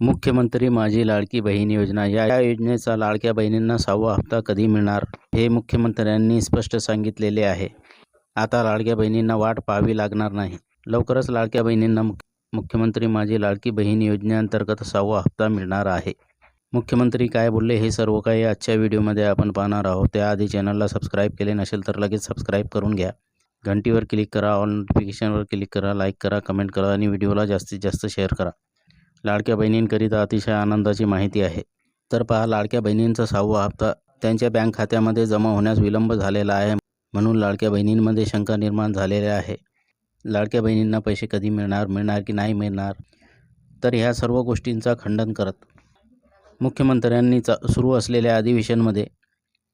मुख्यमंत्री माझी लाडकी बहीण योजना. या या योजनेचा लाडक्या बहिणींना सहावा हप्ता कधी मिळणार? हे मुख्यमंत्र्यांनी स्पष्ट सांगितलेले आहे. आता लाडक्या बहिणींना वाट पाहावी लागणार नाही. लवकरच लाडक्या बहिणींना मुख्यमंत्री माझी लाडकी बहीण योजनेअंतर्गत सहावा हप्ता मिळणार आहे. मुख्यमंत्री काय बोलले हे सर्व काही आजच्या व्हिडिओमध्ये आपण पाहणार आहोत. त्याआधी चॅनलला सबस्क्राईब केले नसेल तर लगेच सबस्क्राईब करून घ्या. घंटीवर क्लिक करा ऑल नोटिफिकेशनवर क्लिक करा लाईक करा कमेंट करा आणि व्हिडिओला जास्तीत जास्त शेअर करा. लाडक्या बहिणींकरिता अतिशय आनंदाची माहिती आहे. तर पहा लाडक्या बहिणींचा सहावा हप्ता त्यांच्या बँक खात्यामध्ये जमा होण्यास विलंब झालेला आहे म्हणून लाडक्या बहिणींमध्ये शंका निर्माण झालेल्या आहे. लाडक्या बहिणींना पैसे कधी मिळणार मिळणार की नाही मिळणार? तर ह्या सर्व गोष्टींचा खंडन करत मुख्यमंत्र्यांनी चा सुरू असलेल्या अधिवेशनमध्ये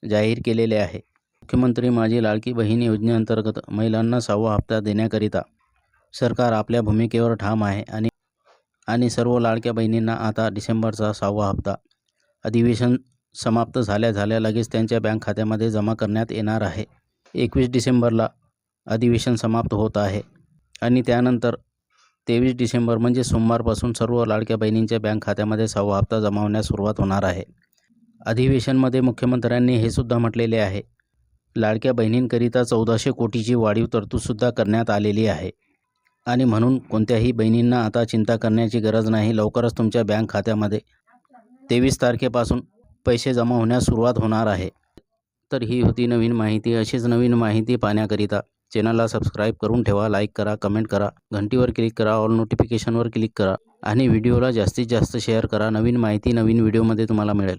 जाहीर केलेले आहे. मुख्यमंत्री माझी लाडकी बहीण योजनेअंतर्गत महिलांना सहावा हप्ता देण्याकरिता सरकार आपल्या भूमिकेवर ठाम आहे आणि आणि सर्व लाडक्या बहिणींना आता डिसेंबरचा सहावा हप्ता. अधिवेशन समाप्त झाल्या झाल्या लगेच त्यांच्या बँक खात्यामध्ये जमा करण्यात येणार आहे. एकवीस डिसेंबरला अधिवेशन समाप्त होत आहे. आणि त्यानंतर तेवीस डिसेंबर म्हणजे सोमवारपासून सर्व लाडक्या बहिणींच्या बँक खात्यामध्ये सहावा हप्ता जमा होण्यास सुरुवात होणार आहे. अधिवेशनमध्ये मुख्यमंत्र्यांनी हे सुद्धा म्हटलेले आहे. लाडक्या बहिणींकरिता चौदाशे कोटीची वाढीव तरतूदसुद्धा करण्यात आलेली आहे. आणि म्हणून कोणत्याही बहिणींना आता चिंता करण्याची गरज नाही. लवकरच तुमच्या बँक खात्यामध्ये तेवीस तारखेपासून पैसे जमा होण्यास सुरुवात होणार आहे. तर ही होती नवीन माहिती. अशीच नवीन माहिती पाहण्याकरिता चॅनलला सबस्क्राईब करून ठेवा लाईक करा कमेंट करा घंटीवर क्लिक करा ऑल नोटिफिकेशनवर क्लिक करा आणि व्हिडिओला जास्तीत जास्त शेअर करा. नवीन माहिती नवीन व्हिडिओमध्ये तुम्हाला मिळेल.